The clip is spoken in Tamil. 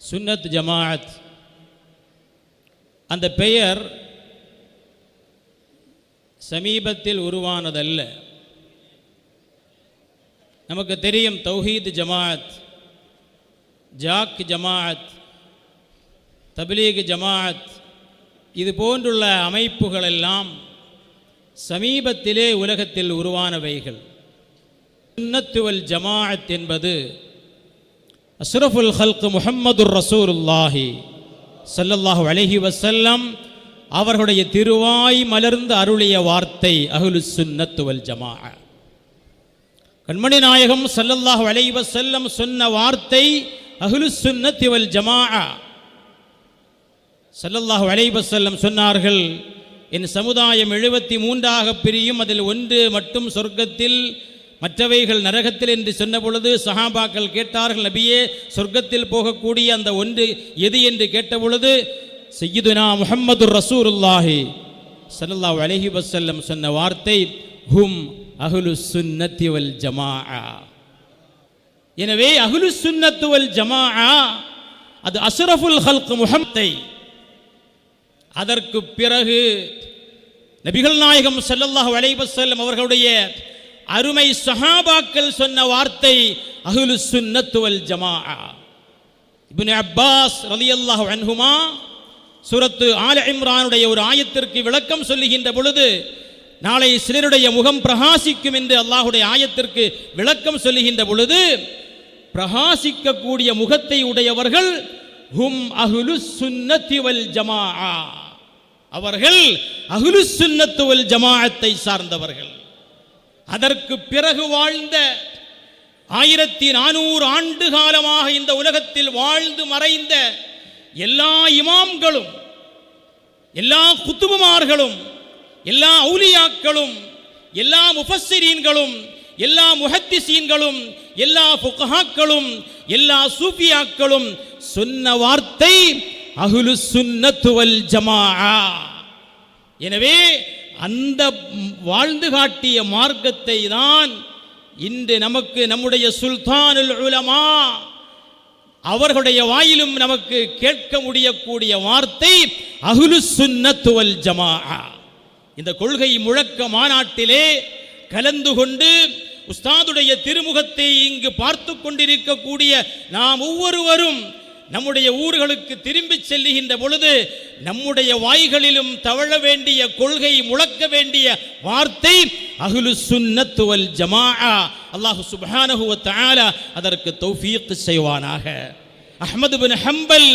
சுன்னத் ஜமாஅத். அந்த பெயர் சமீபத்தில் உருவானதல்ல. நமக்கு தெரியும் தௌஹீத் ஜமாஅத் ஜாக் ஜமாஅத் தபிலீக் ஜமாஅத் இது போன்றுள்ள அமைப்புகளெல்லாம் சமீபத்திலே உலகத்தில் உருவானவைகள். சுன்னத்துவல் ஜமாஅத் என்பது அஸ்ரஃபுல் ஹல்க் முஹம்மதுர் ரசூலுல்லாஹி சல்லல்லாஹு அலஹி வசல்லம் அவர்களுடைய திருவாய் மலர்ந்து அருளிய வார்த்தை அகுலு சுன்னத்துவல் ஜமா கண்மணி நாயகம் சல்லல்லாஹு அலைஹி வசல்லம் சொன்ன வார்த்தை அகுலு சுன்னத்திவல் ஜமா சல்லல்லாஹு அலைஹி வசல்லம் சொன்னார்கள் என் சமுதாயம் எழுபத்தி மூன்றாக பிரியும் அதில் ஒன்று மட்டும் சொர்க்கத்தில் மற்றவைகள் நரகத்தில் என்று சொன்னபொழுது சஹாபாக்கள் கேட்டார்கள் நபியே சொர்க்கத்தில் போகக்கூடிய அந்த ஒன்று எது என்று கேட்டபொழுது செய்யுதுனா முஹம்மது ரசூருல்லாஹி ஸல்லல்லாஹு அலஹி வசல்லம் சொன்ன வார்த்தை ஹும் அகுலு சுன்னத்தி வல் ஜமா எனவே அகுலு சுன்னத்து வல் ஜமா அது அசுரஃபுல் ஹல்க் முஹம்மதை அதற்கு பிறகு நபிகள் நாயகம் செல்லல்லாஹ் அலைஹி அவர்களுடைய அருமை சஹாபாக்கள் சொன்ன வார்த்தை அகுலு சுன்னத்து வல் ஜமாஆ இப்னு அப்பாஸ் ரலியல்லாஹு அன்ஹுமா சுரத்து ஆல இம்ரானுடைய ஒரு ஆயத்திற்கு விளக்கம் சொல்லுகின்ற பொழுது நாளை சிலருடைய முகம் பிரகாசிக்கும் என்று அல்லாஹுடைய ஆயத்திற்கு விளக்கம் சொல்லுகின்ற பொழுது பிரகாசிக்கக்கூடிய முகத்தை உடையவர்கள் ஹும் அகுலு சுன்னத்தி வல் ஜமாஆ அவர்கள் அகுலு சுன்னத்து வல் ஜமாஅத்தை சார்ந்தவர்கள். அதற்கு பிறகு வாழ்ந்த ஆயிரத்தி நானூறு ஆண்டு காலமாக இந்த உலகத்தில் வாழ்ந்து மறைந்த எல்லா இமாம்களும் எல்லா குத்துபுமார்களும் எல்லா அவுலியாக்களும் எல்லா முஃபஸ்ஸிரீன்களும் எல்லா முஹத்திசீன்களும் எல்லா ஃபுகஹாக்களும் எல்லா சூஃபியாக்களும் சொன்ன வார்த்தை அகுலு சுன்னத்துவல் ஜமா எனவே அந்த வாழ்ந்து காட்டிய மார்க்கத்தை தான் இன்று நமக்கு நம்முடைய சுல்தானுல் உலமா அவர்களுடைய வாயிலும் நமக்கு கேட்க முடியக்கூடிய வார்த்தை அகுலு சுன்னத்துவல் ஜமா இந்த கொள்கை முழக்க மாநாட்டிலே கலந்து கொண்டு உஸ்தாதுடைய திருமுகத்தை இங்கு பார்த்து கொண்டிருக்கக்கூடிய நாம் ஒவ்வொருவரும் நம்முடைய ஊர்களுக்கு திரும்பி செல்லுகின்ற பொழுது நம்முடைய வாய்களிலும் தவழ வேண்டிய கொள்கை முழக்க வேண்டிய வார்த்தை அகுலு சுன்னத்துவல் வல் அல்லாஹு அல்லாஹ் சுப்ஹானஹு அதற்கு தௌஃபீக் செய்வானாக. அஹமது பின் ஹம்பல்